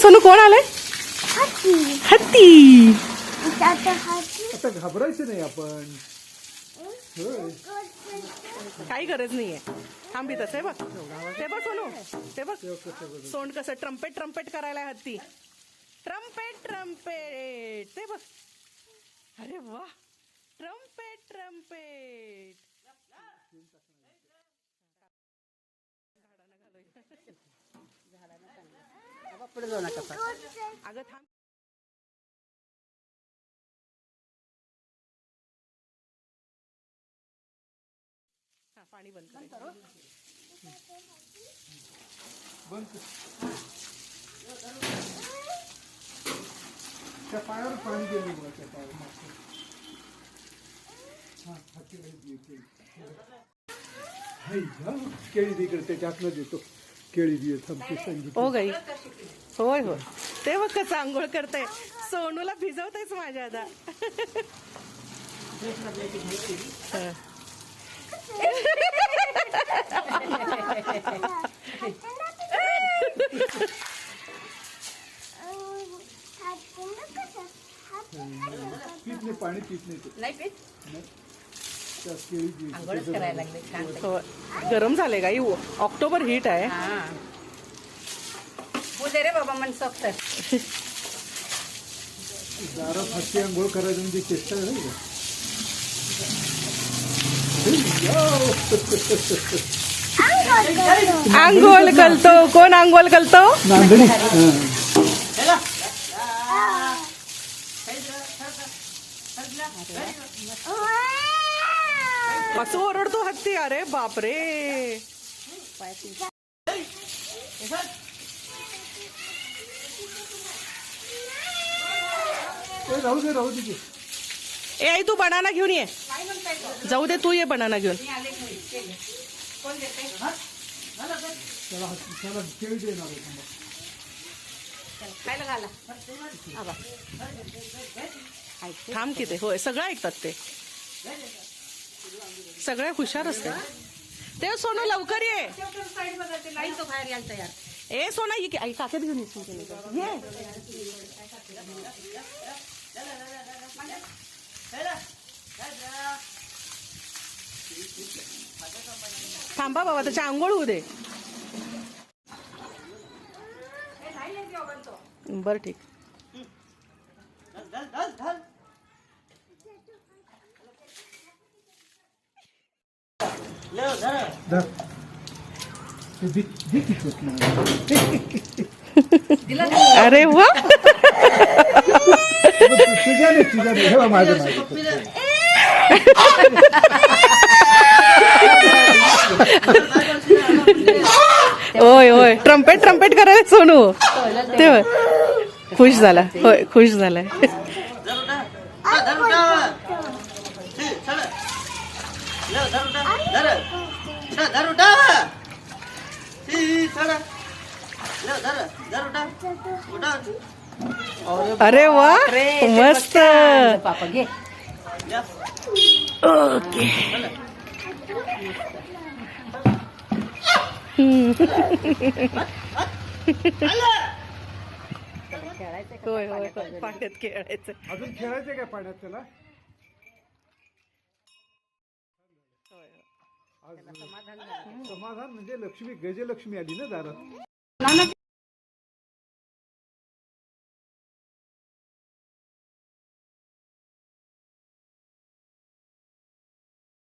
कोण आलंय? हत्ती. आता घाबरायचं नाही आपण. काही गरज नाहीये. थांबी तसे बघ. ते बघ सोनू ते बघ. सोंड कसं ट्रम्पेट ट्रम्पेट करायला हत्ती. ट्रम्पेट ट्रम्पेट ते बघ. अरे वा. ट्रम्पेट ट्रम्पेट पुढे जाऊ नका पण. अगं थांब हा पाणी बंद करायचं बंद कर. त्या पायावर पाणी गेलं बघा त्या पायावर. हा, हा. हाय, हा, केळी दे इकडे त्याच्यातनं देतो केळी दे थांबते हो गाई. होय होय. ते बघ कसं आंघोळ करते सोनूला भिजवतेच माझ्या आता. हं. पीत नाही पाणी पीत नाही ते. पीत? आंघोळच करायला लागले छान होय. गरम झाले गाई ऑक्टोबर हीट आहे. हा. बोल रे बाबा मन हत्ती आंघोळ करायचं म्हणजे चेष्टा आंघोळ घालतो कोण आंघोळ घालतो नांदणी. असं ओरडतो हत्ती अरे बापरे. राहू दे राहू दे ए आई तू बनाना घेऊन ये. जाऊ दे तू ये बनाना घेऊन. थांब. किती होय सगळं ऐकतात ते. सगळे हुशार असते. ते सोनू लवकर ये. बाहेर यायला तयार. ए सोना ये की आई काकेत घेऊन. ये थांबा बाबा त्याच्या आंघोळ होऊ दे. बर ठीक धर. ते दे- दे की चटणी. अरे वा. होय होय ट्रम्पेट ट्रम्पेट करायला सोनू. ते खुश झाला. होय खुश झालाय अरे वा मस्त पापा घे ओके होय होय. पाण्यात खेळायचं अजून खेळायचं काय पाण्यात त्याला आज समाधान म्हणजे लक्ष्मी गजलक्ष्मी आली ना दारात.